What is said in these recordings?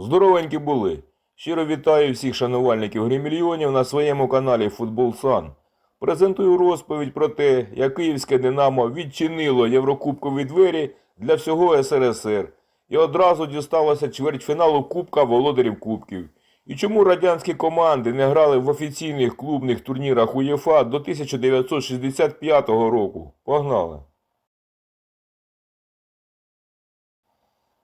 Здоровенькі були. Щиро вітаю всіх шанувальників гримільйонів на своєму каналі Футбол Сан. Презентую розповідь про те, як київське Динамо відчинило Єврокубкові двері для всього СРСР і одразу дісталося чвертьфіналу Кубка Володарів Кубків. І чому радянські команди не грали в офіційних клубних турнірах УЄФА до 1965 року. Погнали!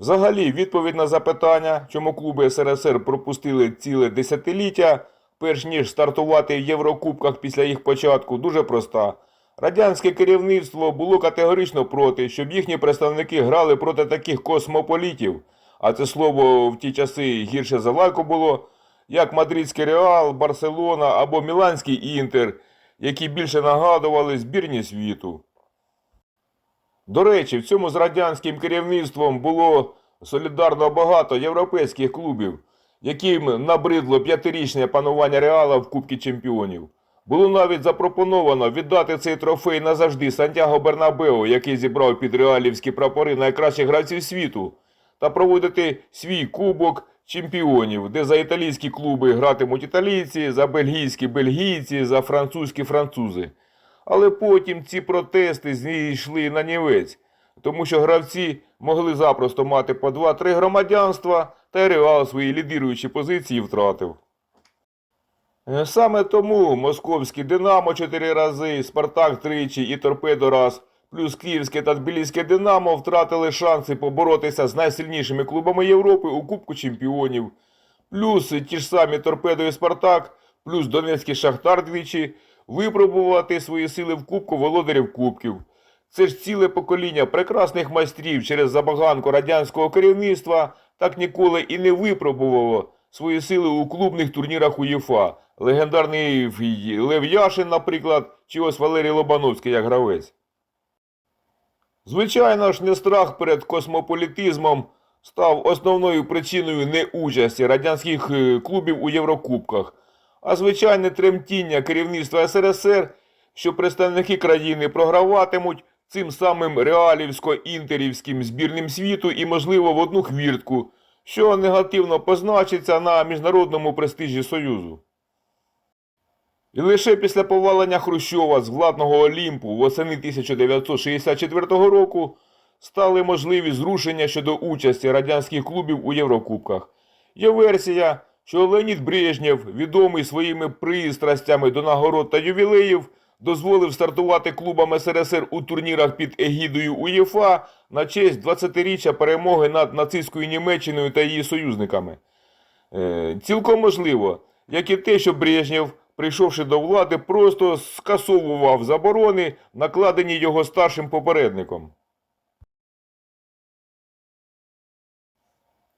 Взагалі, відповідь на запитання, чому клуби СРСР пропустили ціле десятиліття, перш ніж стартувати в Єврокубках після їх початку, дуже проста. Радянське керівництво було категорично проти, щоб їхні представники грали проти таких космополітів, а це слово в ті часи гірше за лайку було, як Мадридський Реал, Барселона або Міланський Інтер, які більше нагадували збірні світу. До речі, в цьому з радянським керівництвом було солідарно багато європейських клубів, яким набридло п'ятирічне панування Реала в Кубці Чемпіонів. Було навіть запропоновано віддати цей трофей назавжди Сантьяго Бернабео, який зібрав під реалівські прапори найкращих гравців світу, та проводити свій кубок чемпіонів, де за італійські клуби гратимуть італійці, за бельгійські бельгійці, за французькі французи. Але потім ці протести зійшли на нівець, тому що гравці могли запросто мати по 2-3 громадянства, та Реал свої лідируючі позиції втратив. Е, Саме тому московський Динамо 4 рази, Спартак тричі і Торпедо раз, плюс Київське та Тбіліське Динамо втратили шанси поборотися з найсильнішими клубами Європи у Кубку Чемпіонів, плюс ті ж самі Торпедо і Спартак, плюс Донецький Шахтар двічі, випробувати свої сили в Кубку володарів Кубків. Це ж ціле покоління прекрасних майстрів через забаганку радянського керівництва так ніколи і не випробувало свої сили у клубних турнірах УЄФА. Легендарний Лев Яшин, наприклад, чи ось Валерій Лобановський як гравець. Звичайно ж, не страх перед космополітизмом став основною причиною неучасті радянських е, клубів у Єврокубках, а звичайне тремтіння керівництва СРСР, що представники країни програватимуть цим самим реалівсько-інтерівським збірним світу і, можливо, в одну хвіртку, що негативно позначиться на міжнародному престижі Союзу. І лише після повалення Хрущова з владного Олімпу восени 1964 року стали можливі зрушення щодо участі радянських клубів у Єврокубках. Є версія, що Леонід Брежнєв, відомий своїми пристрастями до нагород та ювілеїв, дозволив стартувати клубам СРСР у турнірах під егідою УЄФА на честь 20-річчя перемоги над нацистською Німеччиною та її союзниками. Е, цілком можливо, як і те, що Брежнєв, прийшовши до влади, просто скасовував заборони, накладені його старшим попередником.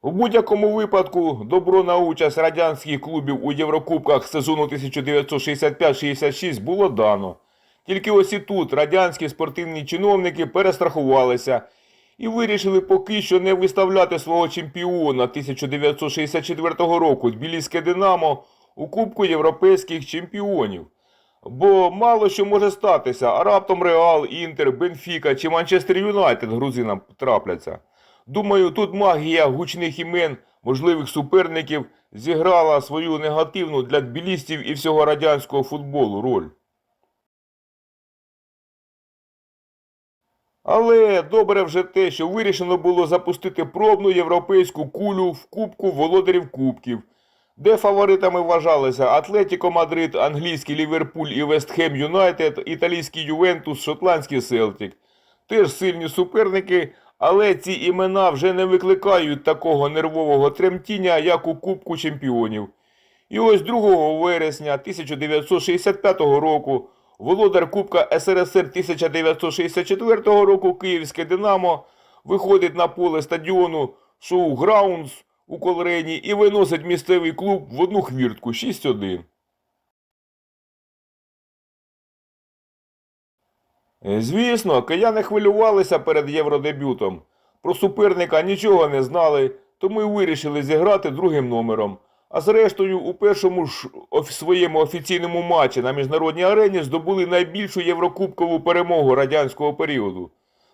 У будь-якому випадку добро на участь радянських клубів у Єврокубках сезону 1965-66 було дано. Тільки ось і тут радянські спортивні чиновники перестрахувалися і вирішили поки що не виставляти свого чемпіона 1964 року Тбіліське Динамо у Кубку Європейських чемпіонів. Бо мало що може статися, а раптом Реал, Інтер, Бенфіка чи Манчестер Юнайтед грузинам трапляться. Думаю, тут магія гучних імен можливих суперників зіграла свою негативну для тбілістів і всього радянського футболу роль. Але добре вже те, що вирішено було запустити пробну європейську кулю в Кубку володарів Кубків, де фаворитами вважалися Атлетіко Мадрид, англійський Ліверпуль і Вестхем Юнайтед, італійський Ювентус, шотландський Селтік. Теж сильні суперники, але ці імена вже не викликають такого нервового тремтіння, як у Кубку Чемпіонів. І ось 2 вересня 1965 року володар Кубка СРСР 1964 року Київське Динамо виходить на поле стадіону Шоу Граундс у Колрені і виносить місцевий клуб в одну хвіртку 6-1. Звісно, кияни хвилювалися перед євродебютом. Про суперника нічого не знали, тому й вирішили зіграти другим номером. А зрештою, у першому ж своєму офіційному матчі на міжнародній арені здобули найбільшу єврокубкову перемогу радянського періоду.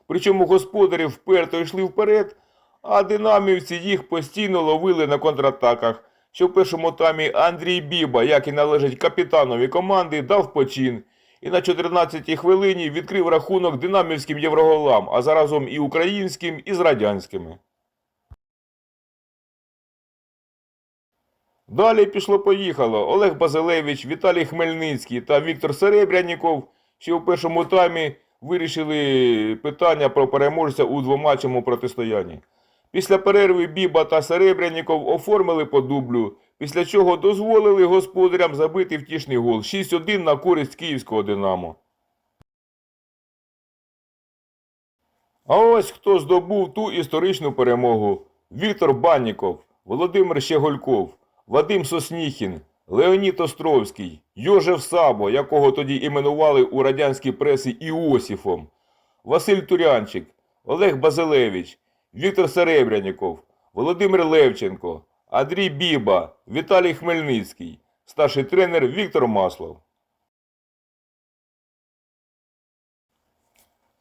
Причому господарі вперто йшли вперед, а динамівці їх постійно ловили на контратаках, що в першому таймі Андрій Біба, як і належить капітанові команди, дав почин і на 14-й хвилині відкрив рахунок динамівським євроголам, а заразом і українським, і з радянськими. Далі пішло-поїхало. Олег Базилевич, Віталій Хмельницький та Віктор Серебряніков ще у першому таймі вирішили питання про переможця у двоматчому протистоянні. Після перерви Біба та Серебряніков оформили по дублю, після чого дозволили господарям забити втішний гол 6-1 на користь київського Динамо. А ось хто здобув ту історичну перемогу: Віктор Банніков, Володимир Щегольков, Вадим Сосніхін, Леонід Островський, Йожев Сабо, якого тоді іменували у радянській пресі Іосіфом, Василь Турянчик, Олег Базилевич, Віктор Серебряніков, Володимир Левченко, Андрій Біба, Віталій Хмельницький, старший тренер Віктор Маслов.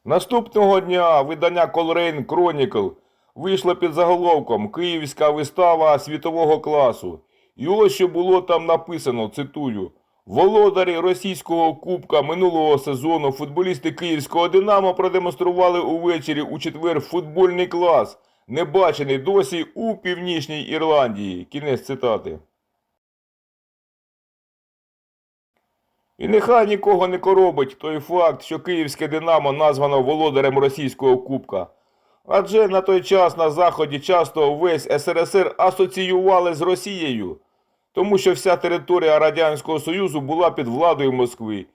Наступного дня видання Coleraine Chronicle вийшло під заголовком Київська вистава світового класу. І ось що було там написано, цитую. Володарі російського кубка минулого сезону футболісти київського Динамо продемонстрували увечері у четвер футбольний клас, не бачений досі у Північній Ірландії. Кінець цитати. І нехай нікого не коробить той факт, що київське Динамо названо володарем російського кубка. Адже на той час на Заході часто весь СРСР асоціювали з Росією, тому що вся територія Радянського Союзу була під владою Москви.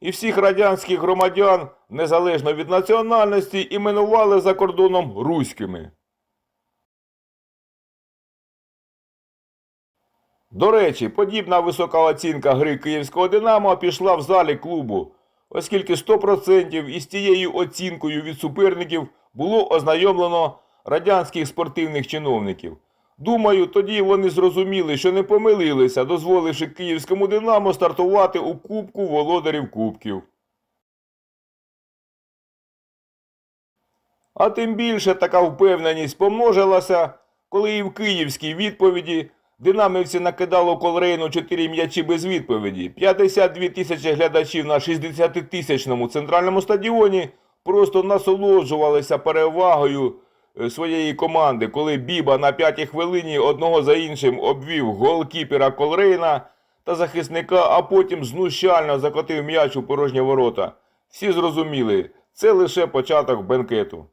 І всіх радянських громадян, незалежно від національності, іменували за кордоном руськими. До речі, подібна висока оцінка гри київського Динамо пішла в залі клубу, оскільки 100% із тією оцінкою від суперників було ознайомлено радянських спортивних чиновників. Думаю, тоді вони зрозуміли, що не помилилися, дозволивши київському Динамо стартувати у Кубку володарів Кубків. А тим більше така впевненість помножилася, коли і в київській відповіді динамівці накидало колрейну 4 м'ячі без відповіді. 52 тисячі глядачів на 60-тисячному центральному стадіоні просто насолоджувалися перевагою е, своєї команди, коли Біба на п'ятій хвилині одного за іншим обвів голкіпера Колрейна та захисника, а потім знущально закотив м'яч у порожні ворота. Всі зрозуміли, це лише початок бенкету.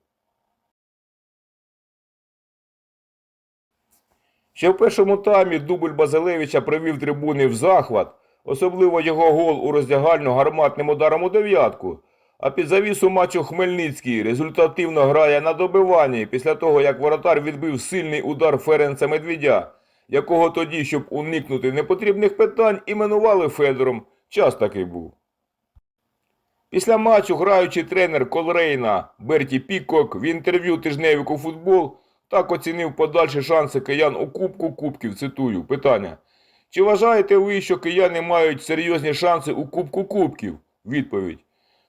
Ще в першому таймі дубль Базилевича привів трибуни в захват, особливо його гол у роздягальну гарматним ударом у дев'ятку. А під завісу матчу Хмельницький результативно грає на добиванні після того, як воротар відбив сильний удар Ференца Медведя, якого тоді, щоб уникнути непотрібних питань, іменували Федором. Час такий був. Після матчу граючий тренер Колрейна Берті Пікок в інтерв'ю тижневику футбол так оцінив подальші шанси киян у Кубку Кубків. Цитую питання. Чи вважаєте ви, що кияни мають серйозні шанси у Кубку Кубків? Відповідь.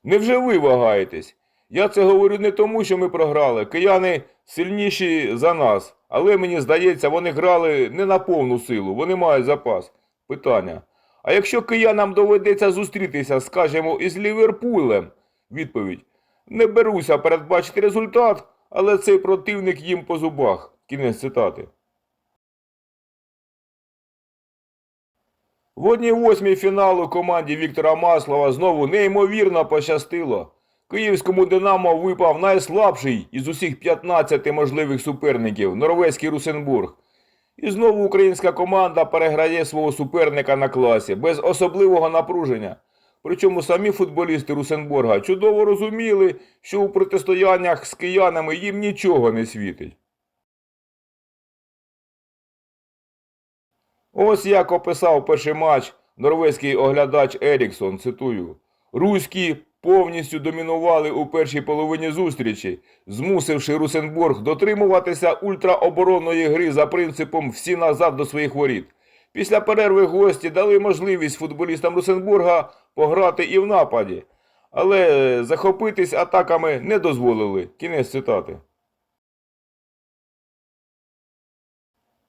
Невже ви вагаєтесь? Я це говорю не тому, що ми програли. Кияни сильніші за нас, але мені здається, вони грали не на повну силу, вони мають запас. Питання. А якщо киянам доведеться зустрітися, скажімо, із Ліверпулем? Відповідь. Не беруся передбачити результат, але цей противник їм по зубах. Кінець цитати. В одній восьмій фіналу команді Віктора Маслова знову неймовірно пощастило. Київському Динамо випав найслабший із усіх 15 можливих суперників норвезький Русенбург. І знову українська команда переграє свого суперника на класі без особливого напруження. Причому самі футболісти Русенбурга чудово розуміли, що у протистояннях з киянами їм нічого не світить. Ось як описав перший матч норвезький оглядач Еріксон, цитую. Руські повністю домінували у першій половині зустрічі, змусивши Русенбург дотримуватися ультраоборонної гри за принципом всі назад до своїх воріт. Після перерви гості дали можливість футболістам Русенбурга пограти і в нападі, але захопитись атаками не дозволили. Кінець цитати.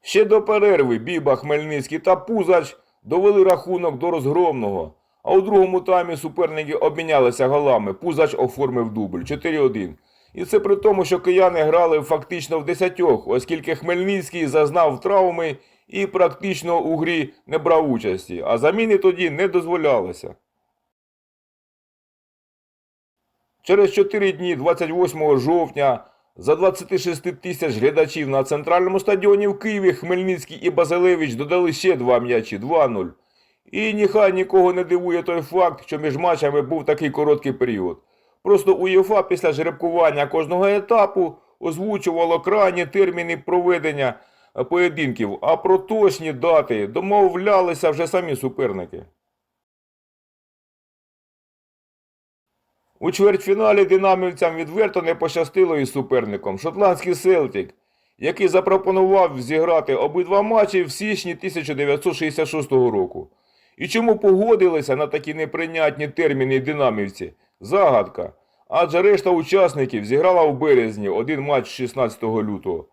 Ще до перерви Біба, Хмельницький та Пузач довели рахунок до розгромного. А у другому таймі суперники обмінялися голами. Пузач оформив дубль 4-1. І це при тому, що кияни грали фактично в десятьох, оскільки Хмельницький зазнав травми і практично у грі не брав участі, а заміни тоді не дозволялося. Через 4 дні, 28 жовтня, за 26 тисяч глядачів на центральному стадіоні в Києві Хмельницький і Базилевич додали ще два м'ячі 2-0. І нехай нікого не дивує той факт, що між матчами був такий короткий період. Просто УЄФА після жеребкування кожного етапу озвучувало крайні терміни проведення поєдинків, а про точні дати домовлялися вже самі суперники. У чвертьфіналі динамівцям відверто не пощастило із суперником шотландський Селтік, який запропонував зіграти обидва матчі в січні 1966 року. І чому погодилися на такі неприйнятні терміни динамівці? Загадка. Адже решта учасників зіграла в березні один матч 16 лютого.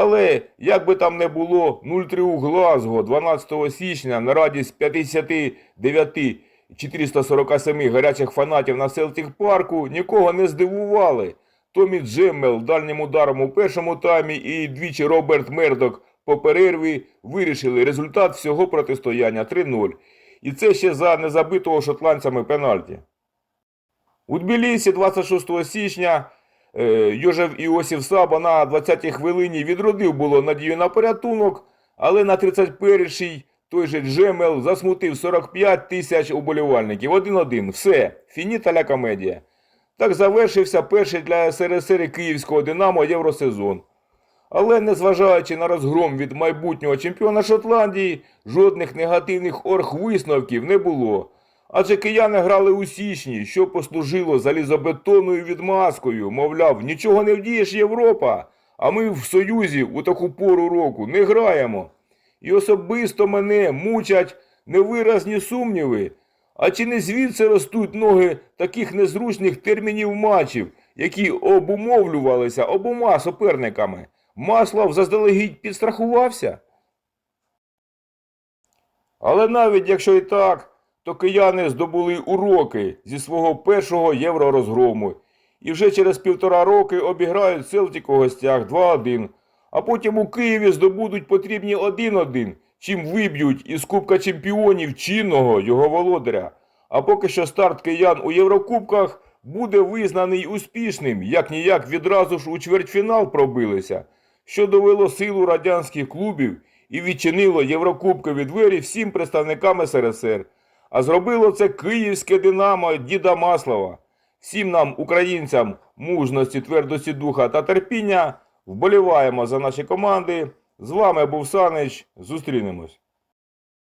Але, як би там не було, 0-3 у Глазго 12 січня на радість 59 447 гарячих фанатів на Селтік парку нікого не здивували. Томі Джеммел дальнім ударом у першому таймі і двічі Роберт Мердок по перерві вирішили результат всього протистояння 3-0. І це ще за незабитого шотландцями пенальті. У Тбілісі 26 січня Йожев Іосиф Саба на 20-й хвилині відродив було надію на порятунок, але на 31-й той же Джемел засмутив 45 тисяч уболівальників. 1-1. Все. Фініта ля комедія. Так завершився перший для СРСР Київського Динамо Євросезон. Але незважаючи на розгром від майбутнього чемпіона Шотландії, жодних негативних оргвисновків не було. Адже кияни грали у січні, що послужило залізобетонною відмазкою, мовляв, нічого не вдієш Європа, а ми в Союзі у таку пору року не граємо. І особисто мене мучать невиразні сумніви. А чи не звідси ростуть ноги таких незручних термінів матчів, які обумовлювалися обома суперниками? Маслов заздалегідь підстрахувався? Але навіть якщо і так, то кияни здобули уроки зі свого першого євророзгрому і вже через півтора роки обіграють Селтік у гостях 2-1, а потім у Києві здобудуть потрібні 1-1, чим виб'ють із Кубка чемпіонів чинного його володаря. А поки що старт киян у Єврокубках буде визнаний успішним, як ніяк відразу ж у чвертьфінал пробилися, що довело силу радянських клубів і відчинило Єврокубкові двері всім представникам СРСР. А зробило це київське динамо Діда Маслова. Всім нам, українцям, мужності, твердості духа та терпіння. Вболіваємо за наші команди. З вами був Санич. Зустрінемось.